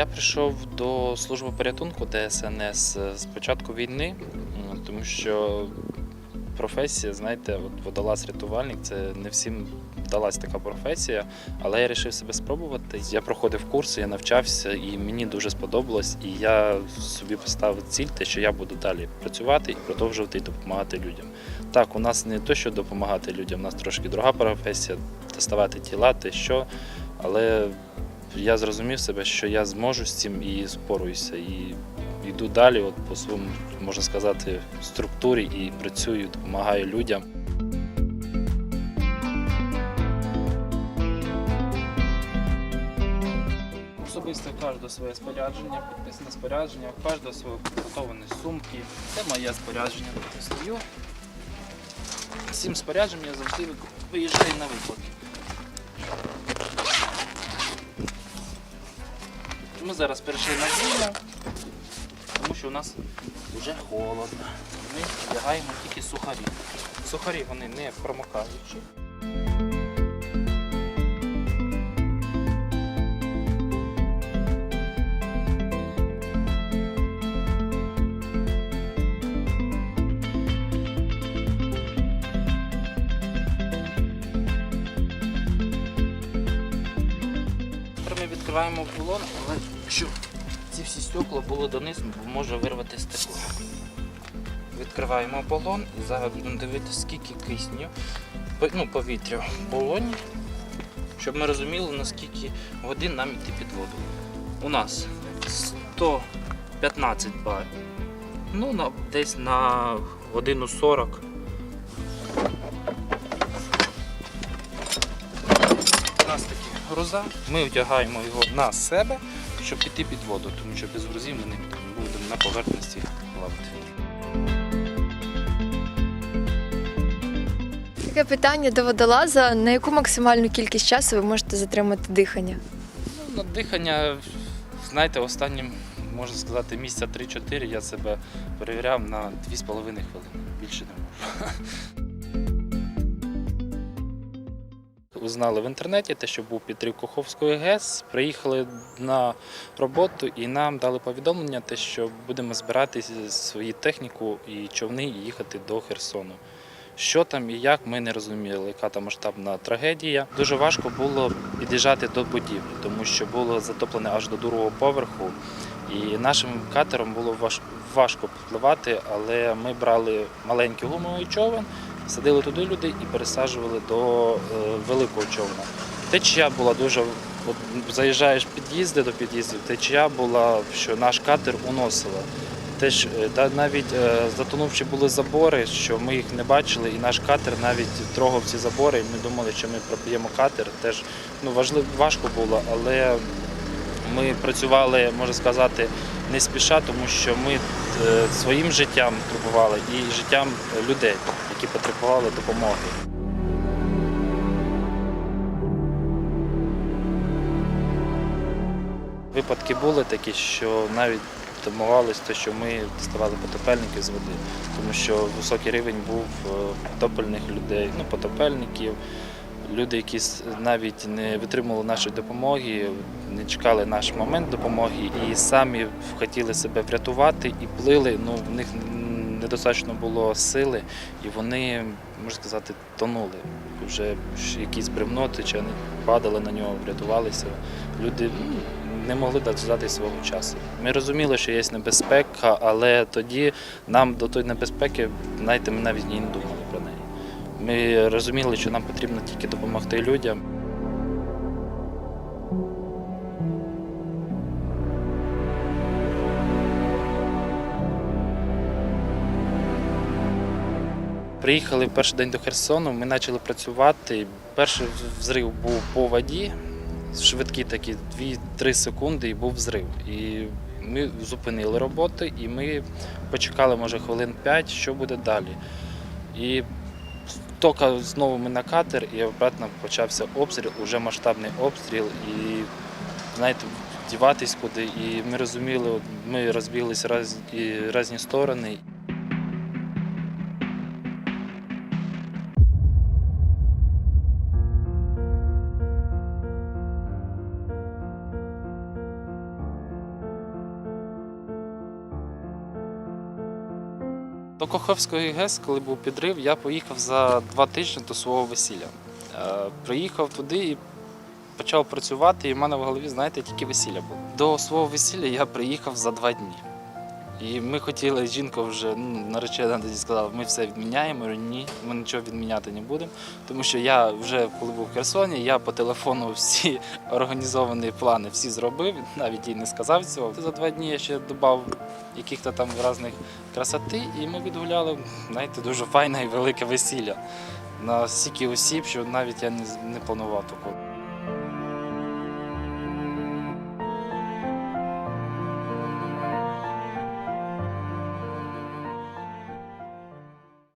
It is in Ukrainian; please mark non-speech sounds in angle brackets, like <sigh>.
Я прийшов до служби порятунку ДСНС з початку війни, тому що професія, знаєте, от водолаз-рятувальник це не всім вдалася така професія, але я вирішив себе спробувати. Я проходив курси, я навчався, і мені дуже сподобалось. І я собі поставив ціль, те, що я буду далі працювати і продовжувати допомагати людям. Так, у нас не то, що допомагати людям, у нас трошки друга професія, доставати тіла, те що, але я зрозумів себе, що я зможу з цим і споруюся. І йду далі, от по своєму, можна сказати, структурі і працюю, допомагаю людям. Особисто кожне своє спорядження, підписане спорядження, кожне своє підготовлені сумки. Це моє спорядження, тут я стою. З спорядженням я завжди виїжджаю на виклик. Ми зараз перейшли на зиму, тому що у нас вже холодно. Ми вдягаємо тільки сухарі. Сухарі вони не промокаючі. Відкриваємо полон, але щоб ці всі стекла були донизу, бо може вирвати стекло. Відкриваємо балон і зараз будемо дивитися, скільки кисню, ну, повітря в балоні, щоб ми розуміли, наскільки годин нам йти під воду. У нас 115 бар. Ну, на, десь на годину 40. Груза. Ми одягаємо його на себе, щоб піти під воду, тому що без грузів ми не будемо на поверхності плавати. Таке питання до водолаза: на яку максимальну кількість часу ви можете затримати дихання? Ну, на дихання, знаєте, останнім, можна сказати, місяця 3-4 я себе перевіряв на 2,5 хвилини. Більше не можу. Узнали в інтернеті те, що був підрив Каховської ГЕС, приїхали на роботу і нам дали повідомлення, те, що будемо збирати свою техніку і човни і їхати до Херсону. Що там і як, ми не розуміли, яка там масштабна трагедія. Дуже важко було під'їжджати до будівлі, тому що було затоплене аж до другого поверху. І нашим катером було важ- важко підпливати, але ми брали маленький гумовий човен, садили туди людей і пересаджували до е, великого човна. Течія була дуже. От заїжджаєш під'їзди до під'їздів, течія була, що наш катер уносила. Теж е, навіть е, затонувши були забори, що ми їх не бачили, і наш катер навіть трогав ці забори. І ми думали, що ми проб'ємо катер. Теж ну важливо важко було, але ми працювали, можна сказати, не спіша, тому що ми своїм життям турбували і життям людей, які потребували допомоги. Випадки були такі, що навіть домовилися, те, що ми доставали потопельників з води, тому що високий рівень був е, потопельних людей, ну, потопельників, люди, які навіть не витримували нашої допомоги, не чекали наш момент допомоги і самі хотіли себе врятувати і плили. Ну, в них недостатньо було сили, і вони, можна сказати, тонули. Вже якісь бревноти чи падали на нього, врятувалися. Люди ну, не могли дати свого часу. Ми розуміли, що є небезпека, але тоді нам до тої небезпеки, знаєте, ми навіть не думали про неї. Ми розуміли, що нам потрібно тільки допомогти людям. Приїхали перший день до Херсону, ми почали працювати. Перший взрив був по воді, швидкі такі 2-3 секунди і був взрив. І ми зупинили роботу і ми почекали, може, хвилин 5, що буде далі. І тільки знову ми на катер, і обратно почався обстріл, уже масштабний обстріл. І знаєте, діватись куди. І ми розуміли, ми розбіглися раз, і різні сторони. До Коховської ГЕС, коли був підрив, я поїхав за два тижні до свого весілля. Е, Приїхав туди і почав працювати, і в мене в голові, знаєте, тільки весілля було. До свого весілля я приїхав за два дні. І ми хотіли, жінка вже ну, наречена тоді сказала, ми все відміняємо. Ні, ми нічого відміняти не будемо. Тому що я вже коли був в Херсоні, я по телефону всі <laughs> організовані плани всі зробив, навіть їй не сказав цього. За два дні я ще додав яких-то там різних красоти, і ми відгуляли, знаєте, дуже файне і велике весілля. На стільки осіб, що навіть я не планував такого.